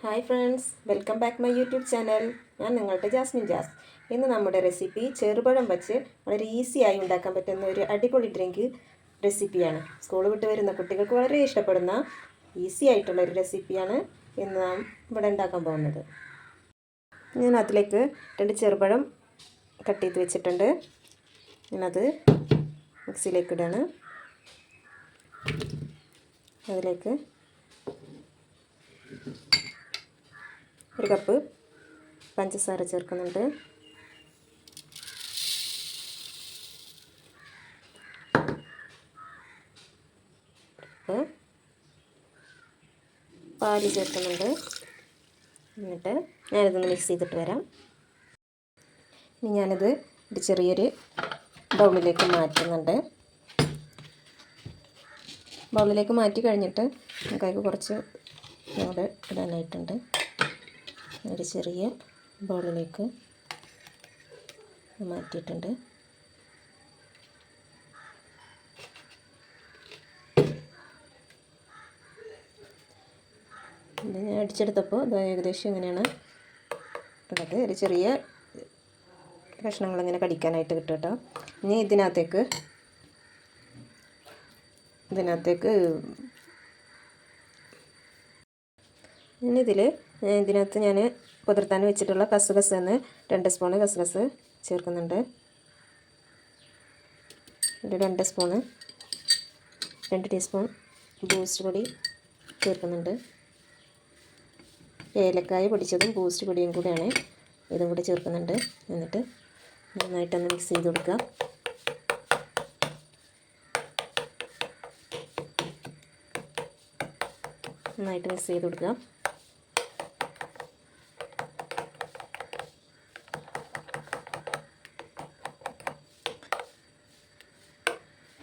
Hi friends welcome back my YouTube channel. ഞാൻ നിങ്ങളുടെ Jasmine jazz. ഇന്ന് നമ്മുടെ റെസിപ്പി ചെറുപഴം വച്ച് വളരെ ഈസി ആയി ഉണ്ടാക്കാൻ പറ്റുന്ന ഒരു അടിപൊളി ഡ്രിങ്ക് റെസിപ്പിയാണ്. സ്കൂൾ വിട്ട് വരുന്ന കുട്ടികൾക്ക് വളരെ ഇഷ്ടപ്പെടുന്ന ഈസി ആയിട്ടുള്ള ഒരു റെസിപ്പിയാണ് ഇന്ന് നാം ഇവിടെ ഉണ്ടാക്കാൻ പോകുന്നത്. ഞാൻ അതിലേക്ക് രണ്ട് ചെറുപഴം കട്ട് ചെയ്ത് വെച്ചിട്ടുണ്ട്. ഞാനത് മിക്സിയിലേക്ക് ഇടാണ്. അതിലേക്ക് ഒരു കപ്പ് പഞ്ചസാര ചേർക്കുന്നുണ്ട്. പാൽ ചേർക്കുന്നുണ്ട്. എന്നിട്ട് ഞാനിതൊന്ന് മിക്സ് ചെയ്തിട്ട് വരാം. ഇനി ഞാനിത് ഒരു ചെറിയൊരു ബൗളിലേക്ക് മാറ്റുന്നുണ്ട്. ബൗളിലേക്ക് മാറ്റി കഴിഞ്ഞിട്ട് നമുക്കതിൽ കുറച്ച് ഞങ്ങൾ ഇടാനായിട്ടുണ്ട്. ഒരു ചെറിയ ബൗളിലേക്ക് മാറ്റിയിട്ടുണ്ട്. ഞാൻ അടിച്ചെടുത്തപ്പോൾ ഇത് ഏകദേശം ഇങ്ങനെയാണ് ഉള്ളത് ഒരു ചെറിയ കഷ്ണങ്ങൾ ഇങ്ങനെ കടിക്കാനായിട്ട് കിട്ടും കേട്ടോ. ഇനി ഇതിനകത്തേക്ക് ഇതിനകത്തേക്ക് ഇനി ഇതിനകത്ത് ഞാൻ കുതിർത്താൻ വെച്ചിട്ടുള്ള കസുകസ് എന്ന് രണ്ട് സ്പൂണ് കസുകസ് ചേർക്കുന്നുണ്ട്. ഒരു രണ്ട് സ്പൂണ് രണ്ട് ടീസ്പൂൺ ബൂസ്റ്റ് പൊടി ചേർക്കുന്നുണ്ട്. ഏലക്കായ പൊടിച്ചതും ബൂസ്റ്റ് പൊടിയും കൂടെയാണ് ഇതും കൂടി ചേർക്കുന്നുണ്ട്. എന്നിട്ട് നന്നായിട്ടൊന്ന് മിക്സ് ചെയ്ത് കൊടുക്കുക. നന്നായിട്ട് മിക്സ് ചെയ്ത് കൊടുക്കുക.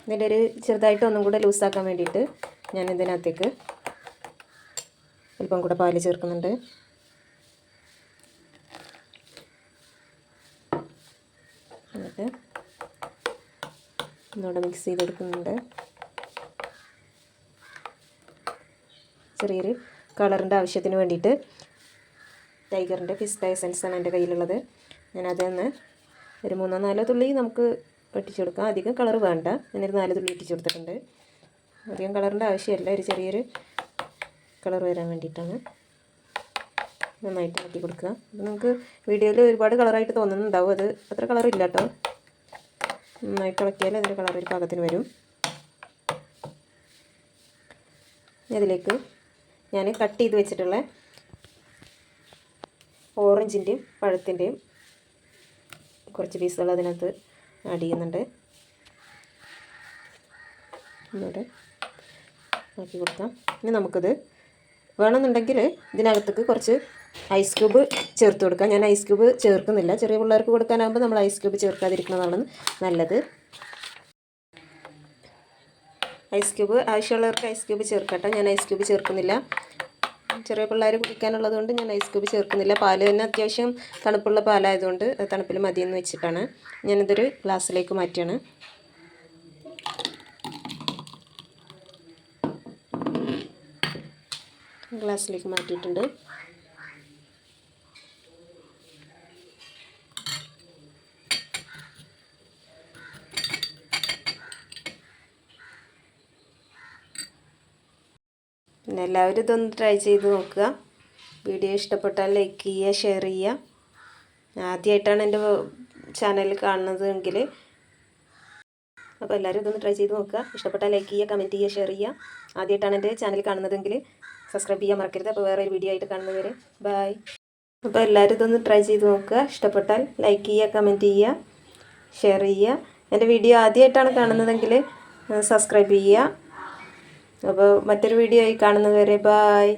ഇതിന്റെ ഒരു ചെറുതായിട്ട് ഒന്നും കൂടെ ലൂസാക്കാൻ വേണ്ടിയിട്ട് ഞാൻ ഇതിനകത്തേക്ക് അല്പം കൂടെ പാൽ ചേർക്കുന്നുണ്ട്. എന്നിട്ട് ഒന്നുകൂടെ മിക്സ് ചെയ്ത് കൊടുക്കുന്നുണ്ട് ചെറിയൊരു കളറിന്റെ ആവശ്യത്തിന് വേണ്ടിയിട്ട് ടൈഗറിന്റെ പിസ്ത എസൻസാണ് എന്റെ കയ്യിലുള്ളത്. ഞാനതൊന്ന് ഒരു മൂന്നോ നാലോ തുള്ളി നമുക്ക് വെട്ടിച്ചു കൊടുക്കാം അധികം കളർ വേണ്ട. ഞാനൊരു നാല് തുള്ളി ഇട്ടിച്ചു കൊടുത്തിട്ടുണ്ട് അധികം കളറിന്റെ ആവശ്യമില്ല. ഒരു ചെറിയൊരു കളർ വരാൻ വേണ്ടിയിട്ടാണ്. നന്നായിട്ട് ആക്കി കൊടുക്കുക. അപ്പോൾ നമുക്ക് വീഡിയോയിൽ ഒരുപാട് കളറായിട്ട് തോന്നുന്നുണ്ടാവും. അത് അത്ര കളറില്ല കേട്ടോ നന്നായിട്ട് ഇളക്കിയാൽ അതിന്റെ കളർ ഒരു പാകത്തിന് വരും. അതിലേക്ക് ഞാൻ കട്ട് ചെയ്ത് വെച്ചിട്ടുള്ള ഓറഞ്ചിന്റെയും പഴത്തിന്റെയും കുറച്ച് പീസുകൾ അതിനകത്ത് ആഡ് ചെയ്യുന്നുണ്ട്. ഒന്നുകൂടെ ആക്കി കൊടുക്കാം. ഇനി നമുക്കിത് വേണമെന്നുണ്ടെങ്കിൽ ഇതിനകത്തേക്ക് കുറച്ച് ഐസ് ക്യൂബ് ചേർത്ത് കൊടുക്കാം. ഞാൻ ഐസ് ക്യൂബ് ചേർക്കുന്നില്ല. ചെറിയ പിള്ളേർക്ക് കൊടുക്കാനാകുമ്പോൾ നമ്മൾ ഐസ് ക്യൂബ് ചേർക്കാതിരിക്കുന്നതാണ് നല്ലത്. ഐസ് ക്യൂബ് ആവശ്യമുള്ളവർക്ക് ഐസ് ക്യൂബ് ചേർക്കട്ടെ. ഞാൻ ഐസ് ക്യൂബ് ചേർക്കുന്നില്ല. ചെറിയ പിള്ളേർ കുടിക്കാനുള്ളത് കൊണ്ട് ഞാൻ ഐസ് ക്യൂബ് ചേർക്കുന്നില്ല. പാൽ തന്നെ അത്യാവശ്യം തണുപ്പുള്ള പാലായതുകൊണ്ട് തണുപ്പിൽ മതിയെന്ന് വെച്ചിട്ടാണ് ഞാനിതൊരു ഗ്ലാസ്സിലേക്ക് മാറ്റിയാണ്. ഗ്ലാസ്സിലേക്ക് മാറ്റിയിട്ടുണ്ട്. പിന്നെ എല്ലാവരും ഇതൊന്ന് ട്രൈ ചെയ്ത് നോക്കുക. വീഡിയോ ഇഷ്ടപ്പെട്ടാൽ ലൈക്ക് ചെയ്യുക ഷെയർ ചെയ്യുക. ആദ്യമായിട്ടാണ് എന്റെ ചാനൽ കാണുന്നത് എങ്കിൽ അപ്പോൾ എല്ലാവരും ഇതൊന്ന് ട്രൈ ചെയ്ത് നോക്കുക. ഇഷ്ടപ്പെട്ടാൽ ലൈക്ക് ചെയ്യുക കമന്റ് ചെയ്യുക ഷെയർ ചെയ്യുക. ആദ്യമായിട്ടാണ് എന്റെ ചാനൽ കാണുന്നതെങ്കിൽ സബ്സ്ക്രൈബ് ചെയ്യാൻ മറക്കരുത്. അപ്പോൾ വേറെ ഒരു വീഡിയോ ആയിട്ട് കാണുന്നവരെ. ബായ് അപ്പോൾ എല്ലാവരും ഇതൊന്ന് ട്രൈ ചെയ്ത് നോക്കുക. ഇഷ്ടപ്പെട്ടാൽ ലൈക്ക് ചെയ്യുക കമന്റ് ചെയ്യുക ഷെയർ ചെയ്യുക. എന്റെ വീഡിയോ ആദ്യമായിട്ടാണ് കാണുന്നതെങ്കിൽ സബ്സ്ക്രൈബ് ചെയ്യുക. അപ്പോൾ മറ്റൊരു വീഡിയോ ആയി കാണുന്നത് വരെ ബായ്